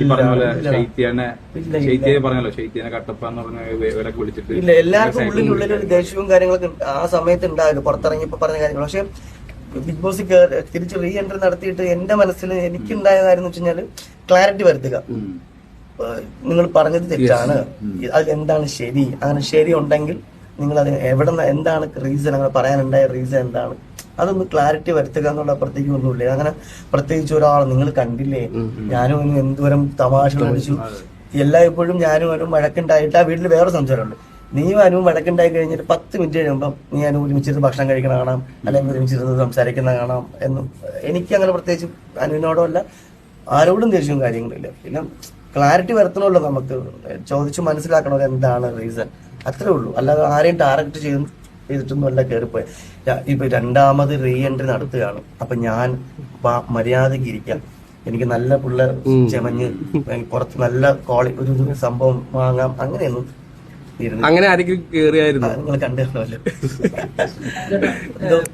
ഈ പറഞ്ഞ പോലെ. ശൈത്യാനെ പറഞ്ഞല്ലോ ശൈത്യനെ കട്ടപ്പ എന്ന് പറഞ്ഞ ഇവരൊക്കെ വിളിച്ചിട്ട്. ഇല്ല എല്ലാവർക്കും ഉള്ളിൽ ഉള്ളിൽ ഒരു ദേഷ്യവും കാര്യങ്ങളൊക്കെ ആ സമയത്ത് ഉണ്ടായിരുന്നു പുറത്തിറങ്ങിയപ്പോ പറഞ്ഞ കാര്യങ്ങൾ. പക്ഷെ ബിഗ് ബോസ് തിരിച്ച് റീ എൻട്രി നടത്തിയിട്ട് എന്റെ മനസ്സിൽ എനിക്കുണ്ടായ കാര്യം എന്ന് വെച്ച് കഴിഞ്ഞാൽ ക്ലാരിറ്റി വരുത്തുക. നിങ്ങൾ പറഞ്ഞത് തെറ്റാണ്. അത് എന്താണ് ശരി? അങ്ങനെ ശരി ഉണ്ടെങ്കിൽ നിങ്ങൾ അത് എവിടെ എന്താണ് റീസൺ അങ്ങനെ പറയാനുണ്ടായ റീസൺ എന്താണ്? അതൊന്ന് ക്ലാരിറ്റി വരുത്തുക എന്നുള്ള പ്രത്യേകിച്ച് ഒന്നുമില്ല. അങ്ങനെ പ്രത്യേകിച്ച് ഒരാൾ നിങ്ങൾ കണ്ടില്ലേ? ഞാനും ഇന്ന് എന്തോരം തമാശ വിളിച്ചു എല്ലായ്പ്പോഴും ഞാനും അവനും വഴക്കുണ്ടായിട്ട് ആ വീട്ടിൽ വേറെ സംസാരമുണ്ട്. നീയും അനുവും വഴക്കുണ്ടായി കഴിഞ്ഞിട്ട് പത്ത് മിനിറ്റ് കഴിയുമ്പോൾ നീ അനു ഒരുമിച്ചിരുന്ന് ഭക്ഷണം കഴിക്കണ കാണാം അല്ലെങ്കിൽ ഒരുമിച്ചിരുന്ന് സംസാരിക്കുന്ന കാണാം എന്നും. എനിക്ക് അങ്ങനെ പ്രത്യേകിച്ച് അനുവിനോടോ അല്ല ആരോടും ദേഷ്യവും കാര്യങ്ങളില്ല. പിന്നെ ക്ലാരിറ്റി വരുത്തണമല്ലോ നമുക്ക്. ചോദിച്ചു മനസ്സിലാക്കണമല്ലോ എന്താണ് റീസൺ അത്രേ ഉള്ളൂ. അല്ലാതെ ആരെയും ടാർഗറ്റ് ചെയ്ത് ചെയ്തിട്ടൊന്നും അല്ല കയറിപ്പോയി ഇപ്പൊ രണ്ടാമത് റീ എൻട്രി നടത്തുകയാണ്. അപ്പൊ ഞാൻ മര്യാദയ്ക്ക് ഇരിക്കാം. എനിക്ക് നല്ല പിള്ള ചെമഞ്ഞ് പുറത്ത് നല്ല ക്വാളി ഒരു ഒരു സംഭവം വാങ്ങാം അങ്ങനെയൊന്നും അങ്ങനെ ആരെങ്കിലും കേറിയായിരുന്നു? നിങ്ങൾ കണ്ടു കാണുമല്ലോ.